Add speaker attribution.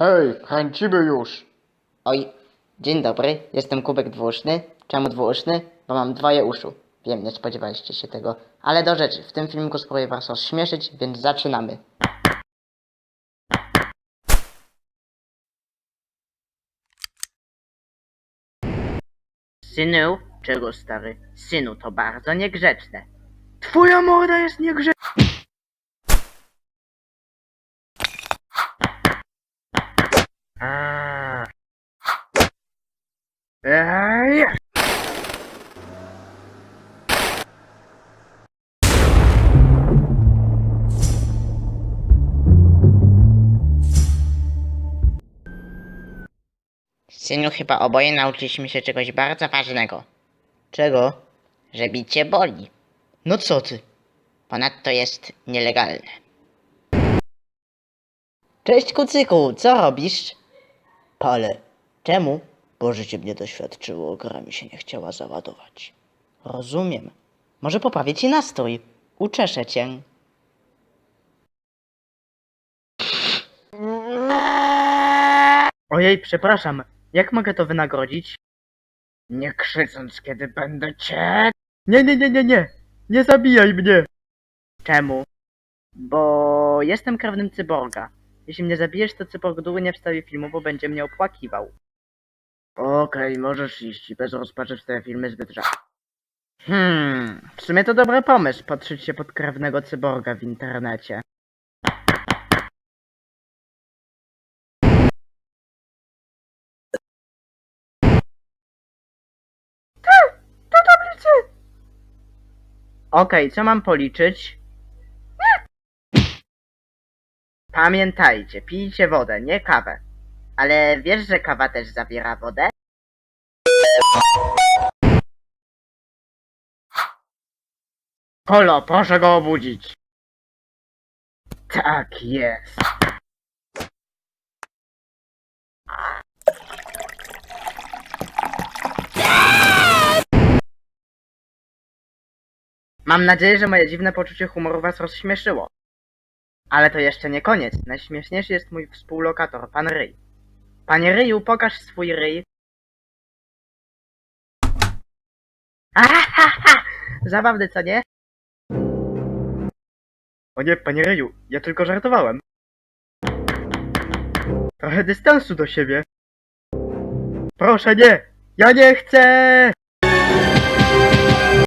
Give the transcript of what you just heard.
Speaker 1: Hej, kręcimy już.
Speaker 2: Oj, dzień dobry, jestem Kubek Dwuszny. Czemu dwuszny? Bo mam dwoje uszu. Wiem, nie spodziewaliście się tego. Ale do rzeczy, w tym filmiku spróbuję was rozśmieszyć, więc zaczynamy. Synu, czego stary? Synu, to bardzo niegrzeczne. Twoja morda jest niegrzeczna. Synu, chyba oboje nauczyliśmy się czegoś bardzo ważnego. Czego? Że bicie boli. No co ty? Ponadto jest nielegalne. Cześć kucyku, co robisz? Palę. Czemu? Bo życie mnie doświadczyło, gra mi się nie chciała załadować. Rozumiem. Może poprawię ci nastrój. Uczeszę cię. Ojej, przepraszam. Jak mogę to wynagrodzić? Nie krzycząc, kiedy będę cię... Nie, nie, nie, nie, nie. Nie zabijaj mnie. Czemu? Bo jestem krewnym cyborga. Jeśli mnie zabijesz, to cyborg długo nie wstawi filmu, bo będzie mnie opłakiwał. Okej, możesz iść i bez rozpaczy wstawię filmy zbyt rzadko. Hmm, w sumie to dobry pomysł, patrzeć się pod krewnego cyborga w internecie. Okej, co mam policzyć? Pamiętajcie, pijcie wodę, nie kawę. Ale wiesz, że kawa też zawiera wodę? Kolo, proszę go obudzić. Tak jest. Mam nadzieję, że moje dziwne poczucie humoru was rozśmieszyło. Ale to jeszcze nie koniec. Najśmieszniejszy jest mój współlokator, pan Ryj. Panie Ryju, pokaż swój ryj. Ahaha! Zabawny, co nie? O nie, panie Ryju, ja tylko żartowałem. Trochę dystansu do siebie. Proszę nie! Ja nie chcę!